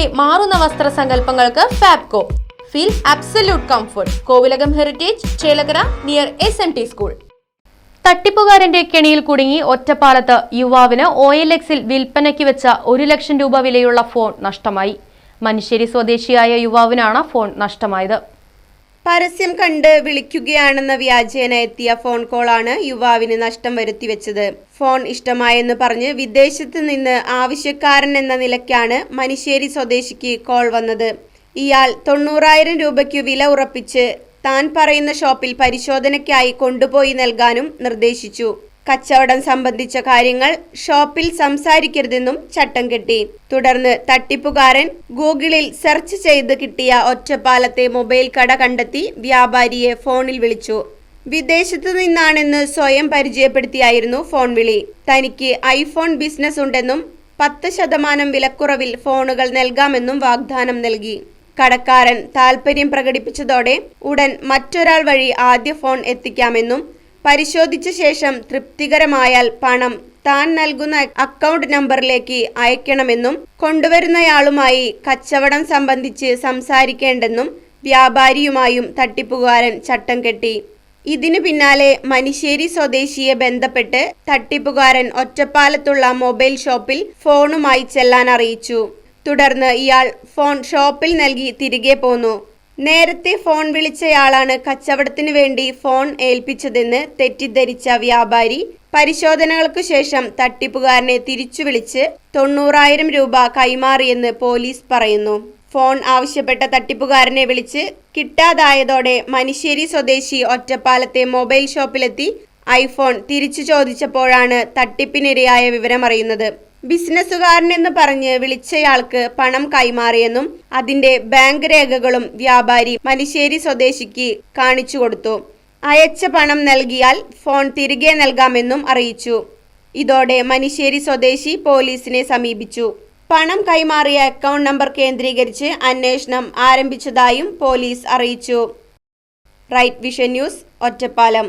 തലമുറയുടെ മാറുന്ന വസ്ത്രസങ്കല്പങ്ങൾക്ക് Fabco. Feel absolute comfort Kovilakam heritage Chelakkara near S M T school തട്ടിപ്പുകാരന്റെ കെണിയിൽ കുടുങ്ങി ഒറ്റപ്പാലത്ത് യുവാവിന് ഒ എൽ എക്സിൽ വിൽപ്പനയ്ക്ക് വെച്ച ഒരു ലക്ഷം രൂപ വിലയുള്ള ഫോൺ നഷ്ടമായി. മനുഷ്യരി സ്വദേശിയായ യുവാവിനാണ് ഫോൺ നഷ്ടമായത്. പരസ്യം കണ്ട് വിളിക്കുകയാണെന്ന വ്യാജേന എത്തിയ ഫോൺ കോളാണ് യുവാവിന് നഷ്ടം വരുത്തിവെച്ചത് ഫോൺ ഇഷ്ടമായെന്ന് പറഞ്ഞ് വിദേശത്ത് നിന്ന് ആവശ്യക്കാരൻ എന്ന നിലയ്ക്കാണ് മനിശ്ശേരി സ്വദേശിക്ക് കോൾ വന്നത്. ഇയാൾ തൊണ്ണൂറായിരം രൂപയ്ക്ക് വില ഉറപ്പിച്ച് താൻ പറയുന്ന ഷോപ്പിൽ പരിശോധനയ്ക്കായി കൊണ്ടുപോയി നൽകാനും നിർദ്ദേശിച്ചു. കച്ചവടം സംബന്ധിച്ച കാര്യങ്ങൾ ഷോപ്പിൽ സംസാരിക്കരുതെന്നും ചട്ടം കെട്ടി. തുടർന്ന് തട്ടിപ്പുകാരൻ ഗൂഗിളിൽ സെർച്ച് ചെയ്ത് കിട്ടിയ ഒറ്റപ്പാലത്തെ മൊബൈൽ കട കണ്ടെത്തി വ്യാപാരിയെ ഫോണിൽ വിളിച്ചു. വിദേശത്തു നിന്നാണെന്ന് സ്വയം പരിചയപ്പെടുത്തിയായിരുന്നു ഫോൺ വിളി. തനിക്ക് ഐഫോൺ ബിസിനസ് ഉണ്ടെന്നും പത്ത് ശതമാനം വിലക്കുറവിൽ ഫോണുകൾ നൽകാമെന്നും വാഗ്ദാനം നൽകി. കടക്കാരൻ താൽപര്യം പ്രകടിപ്പിച്ചതോടെ ഉടൻ മറ്റൊരാൾ വഴി ആദ്യ ഫോൺ എത്തിക്കാമെന്നും പരിശോധിച്ച ശേഷം തൃപ്തികരമായാൽ പണം താൻ നൽകുന്ന അക്കൗണ്ട് നമ്പറിലേക്ക് അയക്കണമെന്നും കൊണ്ടുവരുന്നയാളുമായി കച്ചവടം സംബന്ധിച്ച് സംസാരിക്കേണ്ടെന്നും വ്യാപാരിയുമായും തട്ടിപ്പുകാരൻ ചട്ടം കെട്ടി. ഇതിനു പിന്നാലെ മനിശ്ശേരി സ്വദേശിയെ ബന്ധപ്പെട്ട് തട്ടിപ്പുകാരൻ ഒറ്റപ്പാലത്തുള്ള മൊബൈൽ ഷോപ്പിൽ ഫോണുമായി ചെല്ലാൻ അറിയിച്ചു. തുടർന്ന് ഇയാൾ ഫോൺ ഷോപ്പിൽ നൽകി തിരികെ പോന്നു. നേരത്തെ ഫോൺ വിളിച്ചയാളാണ് കച്ചവടത്തിനു വേണ്ടി ഫോൺ ഏൽപ്പിച്ചതെന്ന് തെറ്റിദ്ധരിച്ച വ്യാപാരി പരിശോധനകൾക്കു ശേഷം തട്ടിപ്പുകാരനെ തിരിച്ചു വിളിച്ച് തൊണ്ണൂറായിരം രൂപ കൈമാറിയെന്ന് പോലീസ് പറയുന്നു. ഫോൺ ആവശ്യപ്പെട്ട തട്ടിപ്പുകാരനെ വിളിച്ച് കിട്ടാതായതോടെ മനിശ്ശേരി സ്വദേശി ഒറ്റപ്പാലത്തെ മൊബൈൽ ഷോപ്പിലെത്തി ഐഫോൺ തിരിച്ചു ചോദിച്ചപ്പോഴാണ് തട്ടിപ്പിനിരയായ വിവരമറിയുന്നത്. ബിസിനസ്സുകാരനെന്ന് പറഞ്ഞ് വിളിച്ചയാൾക്ക് പണം കൈമാറിയെന്നും അതിന്റെ ബാങ്ക് രേഖകളും വ്യാപാരി മലിശ്ശേരി സ്വദേശിക്ക് കാണിച്ചു കൊടുത്തു. അയച്ച പണം നൽകിയാൽ ഫോൺ തിരികെ നൽകാമെന്നും അറിയിച്ചു. ഇതോടെ മനിശ്ശേരി സ്വദേശി പോലീസിനെ സമീപിച്ചു. പണം കൈമാറിയ അക്കൗണ്ട് നമ്പർ കേന്ദ്രീകരിച്ച് അന്വേഷണം ആരംഭിച്ചതായും പോലീസ് അറിയിച്ചു. Right Vision News Ottapalam.